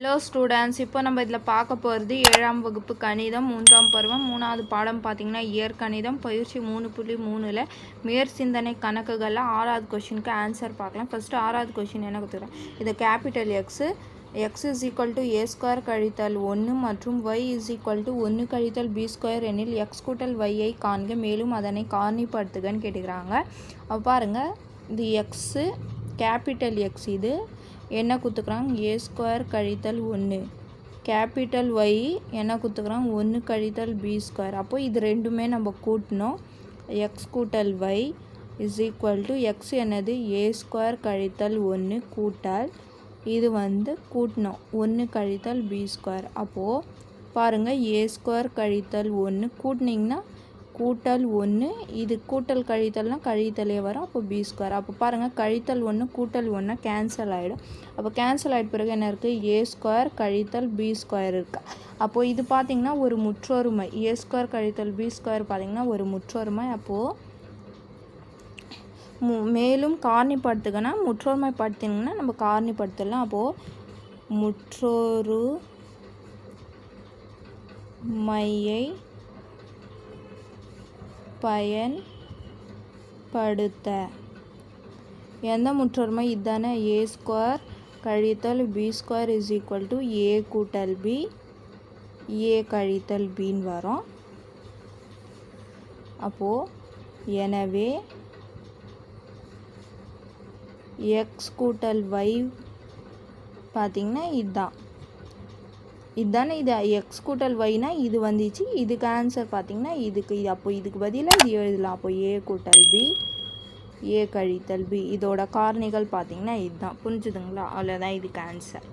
Hello students இப்போ நம்ம இதில் பார்க்க போகிறது ஏழாம் வகுப்பு கணிதம் மூன்றாம் பருவம் மூணாவது பாடம் பார்த்தீங்கன்னா இயற்கணிதம் பயிற்சி மூணு புள்ளி மூணில் மேற்சிந்தனை கணக்குகளில் ஆறாவது கொஷினுக்கு ஆன்சர் பார்க்கலாம். ஃபஸ்ட்டு ஆறாவது கொஷின் என்ன கொடுத்துருக்கேன் இது capital X X is equal to A square கழித்தல் ஒன்று மற்றும் ஒய் இஸ் ஈக்குவல் டு ஒன்று கழித்தல் பி ஸ்கொயர் எனில் எக்ஸ் கூட்டல் ஒய்யை காண்க மேலும் அதனை காரணிப்படுத்துகன்னு கேட்டுக்கிறாங்க. அப்போ பாருங்கள் இது எக்ஸு கேபிட்டல் எக்ஸ் இது என்ன கொடுத்துக்குறாங்க ஏ ஸ்கொயர் கழித்தல் ஒன்று கேபிட்டல் ஒய் என்ன கொடுத்துக்குறாங்க ஒன்று கழித்தல் பி ஸ்கொயர் அப்போ இது ரெண்டுமே நம்ம கூட்டணும். எக்ஸ் கூட்டல் Y is equal to X என்னது? ஏ ஸ்கொயர் கழித்தல் ஒன்று கூட்டல் இது வந்து கூட்டணும். ஒன்று கழித்தல் பி ஸ்கொயர் அப்போது பாருங்கள் ஏ ஸ்கொயர் கழித்தல் ஒன்று கூட்டினீங்கன்னா கூட்டல் ஒன்று இது கூட்டல் கழித்தல்னால் கழித்தலே வரும். அப்போ பி ஸ்கொயர் அப்போ பாருங்கள் கழித்தல் ஒன்று கூட்டல் ஒன்று கேன்சல் ஆகிடும் அப்போ கேன்சல் ஆகிட்ட பிறகு என்ன இருக்குது ஏ ஸ்கொயர் கழித்தல் பி ஸ்கொயர் இருக்குது அப்போது இது பார்த்திங்கன்னா ஒரு முற்றொருமை. ஏ ஸ்கொயர் கழித்தல் பி ஸ்கொயர் பார்த்திங்கன்னா ஒரு முற்றொருமை. அப்போது மு மேலும் காரணிப்படுத்துகனா முற்றொருமைப்படுத்தினீங்கன்னா நம்ம காரணிப்படுத்தலாம். அப்போது முற்றொரு மையை பயன்படுத்த. எந்த முற்றொருமை? இதுதானே ஏ ஸ்கொயர் கழித்தல் B square is equal to A கூட்டல் பி ஏ கழித்தல் பின்னு வரும். அப்போது எனவே எக்ஸ் கூட்டல் வை பார்த்திங்கன்னா இதுதான் இதுதானே இது எக்ஸ் கூட்டல் ஒய்னா இது வந்துச்சு. இதுக்கு ஆன்சர் பார்த்தீங்கன்னா இதுக்கு இது அப்போ இதுக்கு பதிலாக இது எழுதலாம் அப்போ ஏ கூட்டல் பி ஏ கழித்தல் பி இதோட காரணிகள் பார்த்தீங்கன்னா இதுதான். புரிஞ்சுதுங்களா? அவ்வளோதான் இதுக்கு ஆன்சர்